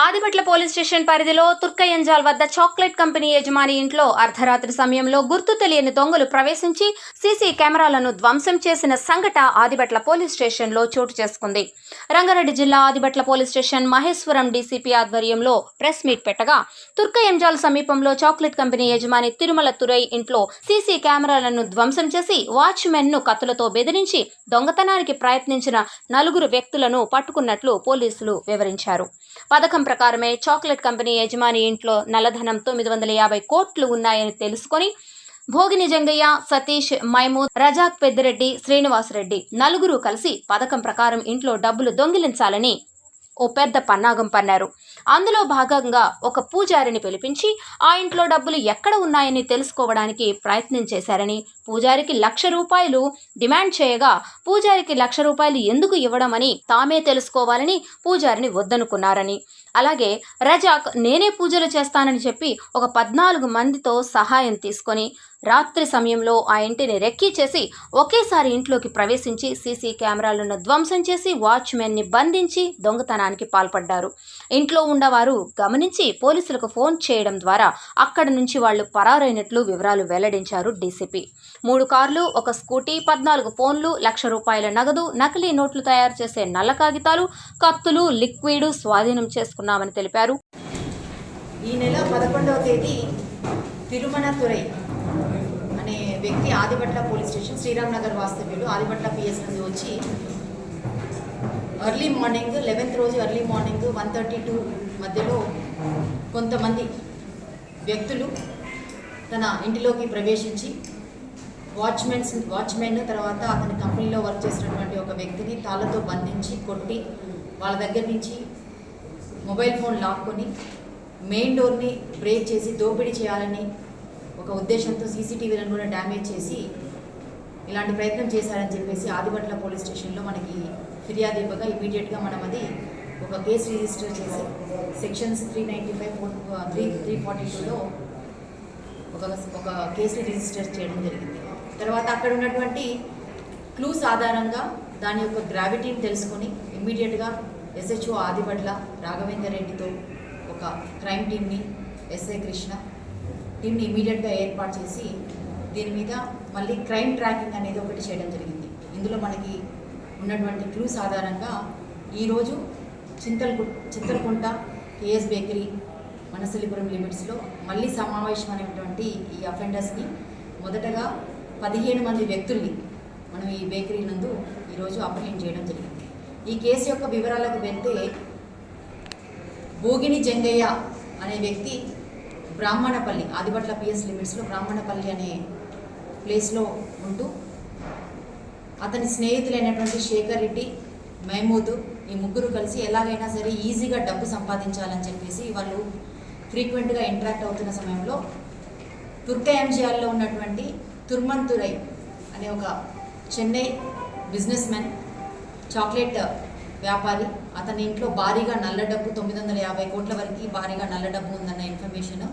Adibatla police station పరిధిలో తుర్కయంజాల్ వద్ద chocolate company యజమాని ఇంట్లో అర్ధరాత్రి సమయంలో గుర్తు తెలియని దొంగలు ప్రవేశించి సీసీ కెమెరాలను ధ్వంసం చేసిన సంఘట ఆదిపట్ల పోలీస్ స్టేషన్లో చోటు చేసుకుంది. రంగారెడ్డి జిల్లా Adibatla police station Maheshwaram DCP ఆధ్వర్యంలో ప్రెస్ మీట్ పెట్టగా తుర్కయంజాల్ సమీపంలో చాక్లెట్ కంపెనీ యజమాని తిరుమల తురై ఇంట్లో సీసీ కెమెరాలను ధ్వంసం చేసి వాచ్మెన్ను కత్తులతో బెదిరించి దొంగతనానికి ప్రయత్నించిన నలుగురు వ్యక్తులను పట్టుకున్నట్లు పోలీసులు వివరించారు. పథకం ప్రకారమే చాక్లెట్ కంపెనీ యజమాని ఇంట్లో నల్లధనం తొమ్మిది వందల యాభై కోట్లు ఉన్నాయని తెలుసుకొని భోగిని జంగయ్య సతీష్ మైమూద్ రజాక్ పెద్దిరెడ్డి శ్రీనివాసరెడ్డి నలుగురు కలిసి పథకం ప్రకారం ఇంట్లో డబ్బులు దొంగిలించాలని ఓ పెద్ద పన్నాగం పన్నారు. అందులో భాగంగా ఒక పూజారిని పిలిపించి ఆ ఇంట్లో డబ్బులు ఎక్కడ ఉన్నాయని తెలుసుకోవడానికి ప్రయత్నం చేశారని పూజారికి లక్ష రూపాయలు డిమాండ్ చేయగా పూజారికి లక్ష రూపాయలు ఎందుకు ఇవ్వడమని తామే తెలుసుకోవాలని పూజారిని వద్దనుకున్నారని అలాగే రజాక్ నేనే పూజలు చేస్తానని చెప్పి ఒక పద్నాలుగు మందితో సహాయం తీసుకొని రాత్రి సమయంలో ఆ ఇంటిని రెక్కీ చేసి ఒకేసారి ఇంట్లోకి ప్రవేశించి సీసీ కెమెరాలను ధ్వంసం చేసి వాచ్మెన్ని బంధించి దొంగతనానికి పాల్పడ్డారు. ఇంట్లో ఉన్నవారు గమనించి పోలీసులకు ఫోన్ చేయడం ద్వారా అక్కడి నుంచి వాళ్ళు పరారైనట్లు వివరాలు వెల్లడించారు డీసీపీ. మూడు కార్లు ఒక స్కూటీ పద్నాలుగు ఫోన్లు లక్ష రూపాయల నగదు నకిలీ నోట్లు తయారు చేసే నల్ల కాగితాలు కత్తులు లిక్విడ్ స్వాధీనం చేసుకున్నామని తెలిపారు. ఈ నెల పదకొండవ తేదీ తిరుమల తురై అనే వ్యక్తి ఆదిపట్ల పోలీస్ స్టేషన్ శ్రీరామ్ నగర్ వాస్తవ్యులు ఆదిపట్ల పిఎస్ నుండి వచ్చి ఎర్లీ మార్నింగ్ లెవెన్త్ రోజు early morning one thirty to మధ్యలో కొంతమంది వ్యక్తులు తన ఇంటిలోకి ప్రవేశించి వాచ్మెన్స్ వాచ్మెన్ తర్వాత అతని కంపెనీలో వర్క్ చేసినటువంటి ఒక వ్యక్తిని తాళ్ళతో బంధించి కొట్టి వాళ్ళ దగ్గర నుంచి మొబైల్ ఫోన్ లాక్కొని మెయిన్ డోర్ని బ్రేక్ చేసి దోపిడీ చేయాలని ఒక ఉద్దేశంతో సీసీటీవీలను కూడా డ్యామేజ్ చేసి ఇలాంటి ప్రయత్నం చేశారని చెప్పేసి ఆదిపట్ల పోలీస్ స్టేషన్లో మనకి ఫిర్యాదు ఇవ్వగా ఇమీడియట్గా మనం అది ఒక కేసు రిజిస్టర్ చేసి sections three ninety five four three three forty టూలో ఒక ఒక కేసుని రిజిస్టర్ చేయడం జరిగింది. తర్వాత అక్కడ ఉన్నటువంటి క్లూస్ ఆధారంగా దాని యొక్క గ్రావిటీని తెలుసుకొని ఇమ్మీడియట్గా ఎస్హెచ్ఓ ఆదిపట్ల రాఘవేందర్ రెడ్డితో ఒక క్రైమ్ టీమ్ని ఎస్ఐ కృష్ణ టీమ్ని ఇమీడియట్గా ఏర్పాటు చేసి దీని మీద మళ్ళీ క్రైమ్ ట్రాకింగ్ అనేది ఒకటి చేయడం జరిగింది. ఇందులో మనకి ఉన్నటువంటి క్లూస్ ఆధారంగా ఈరోజు చింతల్కు చింతలకుంట కేఎస్ బేకరీ మనసలిపురం లిమిట్స్లో మళ్ళీ సమావేశం అనేటువంటి ఈ అఫెండర్స్ని మొదటగా పదిహేను మంది వ్యక్తుల్ని మనం ఈ బేకరీ నందు ఈరోజు అప్రహెండ్ చేయడం జరిగింది. ఈ కేసు యొక్క వివరాలకు వెళ్తే భోగిని జంగయ్య అనే వ్యక్తి బ్రాహ్మణపల్లి ఆదిబట్ల పిఎస్ లిమిట్స్లో బ్రాహ్మణపల్లి అనే ప్లేస్లో ఉంటూ అతని స్నేహితులైనటువంటి శేఖర్ రెడ్డి మహమూద్ ఈ ముగ్గురు కలిసి ఎలాగైనా సరే ఈజీగా డబ్బు సంపాదించాలని చెప్పేసి వాళ్ళు ఫ్రీక్వెంట్గా ఇంటరాక్ట్ అవుతున్న సమయంలో తుర్కయంజియాల్లో ఉన్నటువంటి తుర్మంతురై అనే ఒక చెన్నై బిజినెస్ మ్యాన్ చాక్లెట్ వ్యాపారి. అతని ఇంట్లో భారీగా నల్ల డబ్బు తొమ్మిది వందల యాభై కోట్ల వరకు భారీగా నల్ల డబ్బు ఉందన్న ఇన్ఫర్మేషన్.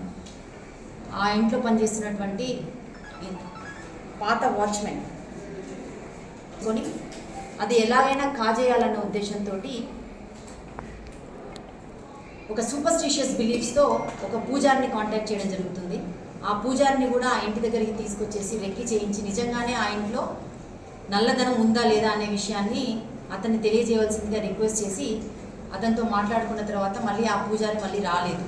ఆ ఇంట్లో పనిచేస్తున్నటువంటి పాత వాచ్మెన్ కొని అది ఎలాగైనా కాజేయాలన్న ఉద్దేశంతో ఒక సూపర్స్టిషియస్ బిలీఫ్స్తో ఒక పూజారిని కాంటాక్ట్ చేయడం జరుగుతుంది. ఆ పూజారిని కూడా ఆ ఇంటి దగ్గరికి తీసుకొచ్చేసి రెక్కి చేయించి నిజంగానే ఆ ఇంట్లో నల్లధనం ఉందా లేదా అనే విషయాన్ని అతన్ని తెలియజేయవలసిందిగా రిక్వెస్ట్ చేసి అతనితో మాట్లాడుకున్న తర్వాత మళ్ళీ ఆ పూజారి మళ్ళీ రాలేదు.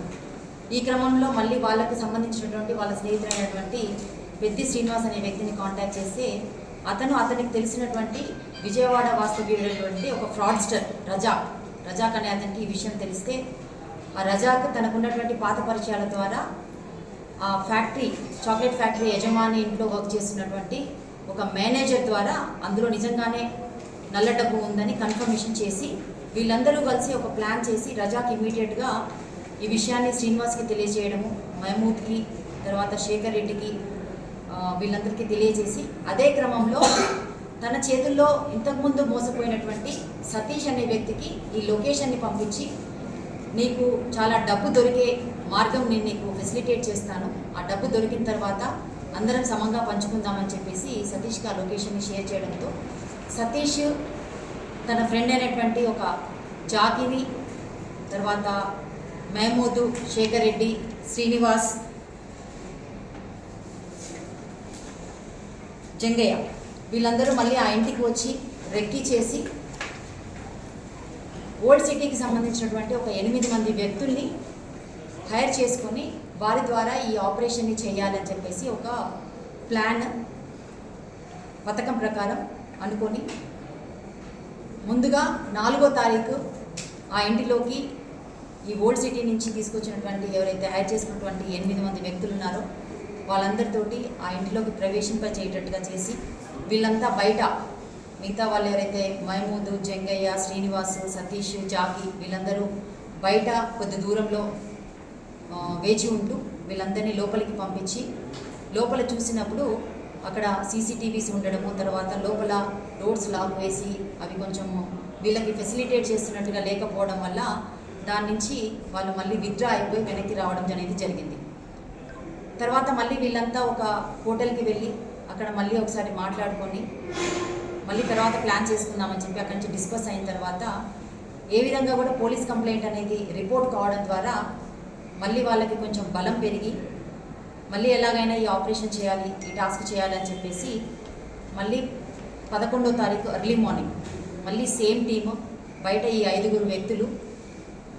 ఈ క్రమంలో మళ్ళీ వాళ్ళకు సంబంధించినటువంటి వాళ్ళ స్నేహితుడైనటువంటి పెద్ది శ్రీనివాస్ అనే వ్యక్తిని కాంటాక్ట్ చేస్తే అతను అతనికి తెలిసినటువంటి విజయవాడ వాస్తవ్యుడైనటువంటి ఒక ఫ్రాడ్స్టర్ రజాక్. రజాక్ అనే అతనికి ఈ విషయం తెలిస్తే ఆ రజాక్ తనకున్నటువంటి పాత పరిచయాల ద్వారా ఆ ఫ్యాక్టరీ చాక్లెట్ ఫ్యాక్టరీ యజమాని ఇంట్లో వర్క్ చేస్తున్నటువంటి ఒక మేనేజర్ ద్వారా అందులో నిజంగానే నల్ల డబ్బు ఉందని కన్ఫర్మేషన్ చేసి వీళ్ళందరూ కలిసి ఒక ప్లాన్ చేసి రజాక్ ఇమీడియట్గా ఈ విషయాన్ని శ్రీనివాస్కి తెలియజేయడము మహమూద్కి తర్వాత శేఖర్ రెడ్డికి వీళ్ళందరికీ తెలియజేసి అదే క్రమంలో తన చేతుల్లో ఇంతకుముందు మోసపోయినటువంటి సతీష్ అనే వ్యక్తికి ఈ లొకేషన్ని పంపించి నీకు చాలా డబ్బు దొరికే మార్గం నేను నీకు ఫెసిలిటేట్ చేస్తాను. ఆ డబ్బు దొరికిన తర్వాత అందరం సమంగా పంచుకుందామని చెప్పేసి సతీష్కి ఆ లొకేషన్ని షేర్ చేయడంతో సతీష్ తన ఫ్రెండ్ అయినటువంటి ఒక జాకిని తర్వాత మహమూదు శేఖర్ రెడ్డి శ్రీనివాస్ జంగయ్య. వీళ్ళందరూ మళ్ళీ ఆ ఇంటికి వచ్చి రెక్కి చేసి ఓల్డ్ సిటీకి సంబంధించినటువంటి ఒక ఎనిమిది మంది వ్యక్తుల్ని హైర్ చేసుకొని వారి ద్వారా ఈ ఆపరేషన్ని చేయాలని చెప్పేసి ఒక ప్లాన్ పథకం ప్రకారం అనుకొని ముందుగా నాలుగో తారీఖు ఆ ఇంటిలోకి ఈ ఓల్డ్ సిటీ నుంచి తీసుకొచ్చినటువంటి ఎవరైతే హైర్ చేసుకున్నటువంటి ఎనిమిది మంది వ్యక్తులు ఉన్నారో వాళ్ళందరితోటి ఆ ఇంటిలోకి ప్రవేశింప చేయటట్టుగా చేసి వీళ్ళంతా బయట మిగతా వాళ్ళు ఎవరైతే మహమూదు జంగయ్య శ్రీనివాస్ సతీష్ జాకి వీళ్ళందరూ బయట కొద్ది దూరంలో వేచి ఉంటూ వీళ్ళందరినీ లోపలికి పంపించి లోపల చూసినప్పుడు అక్కడ సీసీటీవీస్ ఉండడము తర్వాత లోపల రోడ్స్ లాక్ వేసి అవి కొంచెం వీళ్ళకి ఫెసిలిటేట్ చేస్తున్నట్టుగా లేకపోవడం వల్ల దాని నుంచి వాళ్ళు మళ్ళీ విత్డ్రా అయిపోయి వెనక్కి రావడం అనేది జరిగింది. తర్వాత మళ్ళీ వీళ్ళంతా ఒక హోటల్కి వెళ్ళి అక్కడ మళ్ళీ ఒకసారి మాట్లాడుకొని మళ్ళీ తర్వాత ప్లాన్ చేసుకుందామని చెప్పి అక్కడి నుంచి డిస్కస్ అయిన తర్వాత ఏ విధంగా కూడా పోలీస్ కంప్లైంట్ అనేది రిపోర్ట్ కావడం ద్వారా మళ్ళీ వాళ్ళకి కొంచెం బలం పెరిగి మళ్ళీ ఎలాగైనా ఈ ఆపరేషన్ చేయాలి ఈ టాస్క్ చేయాలి అని చెప్పేసి మళ్ళీ పదకొండో తారీఖు ఎర్లీ మార్నింగ్ మళ్ళీ సేమ్ టీము బయట ఈ ఐదుగురు వ్యక్తులు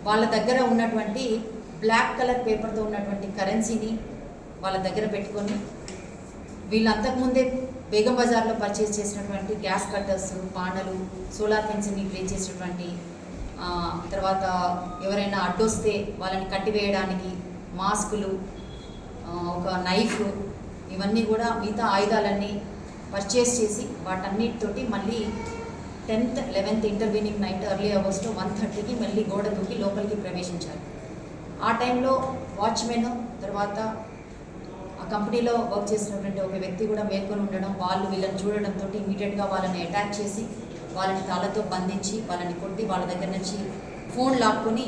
వాళ్ళ దగ్గర ఉన్నటువంటి బ్లాక్ కలర్ పేపర్తో ఉన్నటువంటి కరెన్సీని వాళ్ళ దగ్గర పెట్టుకొని వీళ్ళు అంతకుముందే బేగం బజార్లో పర్చేస్ చేసినటువంటి గ్యాస్ కట్టర్స్ పానలు సోలార్ ఫెన్సింగ్ని ప్లే చేసినటువంటి తర్వాత ఎవరైనా అడ్డొస్తే వాళ్ళని కట్టివేయడానికి మాస్కులు ఒక నైఫ్ ఇవన్నీ కూడా మిగతా ఆయుధాలన్నీ పర్చేస్ చేసి వాటన్నిటితోటి మళ్ళీ tenth eleventh intervening night early అవర్స్లో వన్ థర్టీకి మళ్ళీ గోడ దూకి లోపలికి ప్రవేశించారు. ఆ టైంలో వాచ్మెన్ తర్వాత ఆ కంపెనీలో వర్క్ చేసినటువంటి ఒక వ్యక్తి కూడా మేల్కొని ఉండడం వాళ్ళు వీళ్ళని చూడడంతో ఇమీడియట్గా వాళ్ళని అటాక్ చేసి వాళ్ళని తాళతో బంధించి వాళ్ళని కొట్టి వాళ్ళ దగ్గర నుంచి ఫోన్ లాక్కొని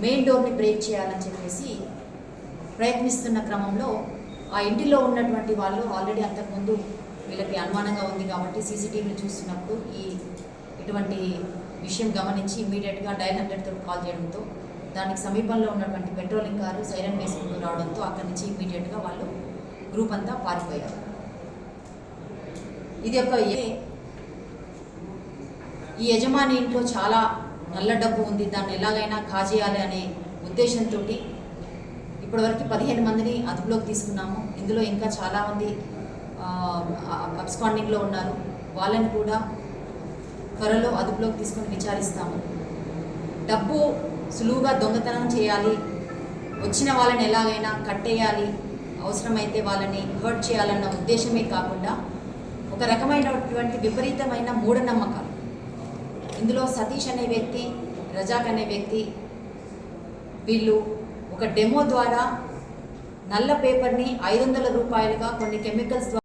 మెయిన్ డోర్ని బ్రేక్ చేయాలని చెప్పేసి ప్రయత్నిస్తున్న క్రమంలో ఆ ఇంటిలో ఉన్నటువంటి వాళ్ళు ఆల్రెడీ అంతకుముందు వీళ్ళకి అనుమానంగా ఉంది కాబట్టి సీసీటీవీలు చూస్తున్నప్పుడు ఈ ఇటువంటి విషయం గమనించి ఇమీడియట్గా డైల్ హండ్రెడ్తో కాల్ చేయడంతో దానికి సమీపంలో ఉన్నటువంటి పెట్రోలింగ్ కారు సైరన్ వేసుకుంటూ రావడంతో అక్కడి నుంచి ఇమీడియట్గా వాళ్ళు గ్రూప్ అంతా పారిపోయారు. ఇది ఒక ఏ- ఈ యజమాని ఇంట్లో చాలా నల్ల డబ్బు ఉంది దాన్ని ఎలాగైనా కాజేయాలి అనే ఉద్దేశంతో ఇప్పటివరకు పదిహేను మందిని అదుపులోకి తీసుకున్నాము. ఇందులో ఇంకా చాలామంది అబ్స్కాండింగ్లో ఉన్నారు. వాళ్ళని కూడా త్వరలో అదుపులోకి తీసుకొని విచారిస్తాము. డబ్బు సులువుగా దొంగతనం చేయాలి. వచ్చిన వాళ్ళని ఎలాగైనా కట్టేయాలి అవసరమైతే వాళ్ళని హర్ట్ చేయాలన్న ఉద్దేశమే కాకుండా ఒక రకమైనటువంటి విపరీతమైన మూఢనమ్మకాలు ఇందులో సతీష్ అనే వ్యక్తి రజాక్ అనే వ్యక్తి వీళ్ళు ఒక డెమో ద్వారా నల్ల పేపర్ని ఐదు వందల రూపాయలుగా కొన్ని కెమికల్స్ ద్వారా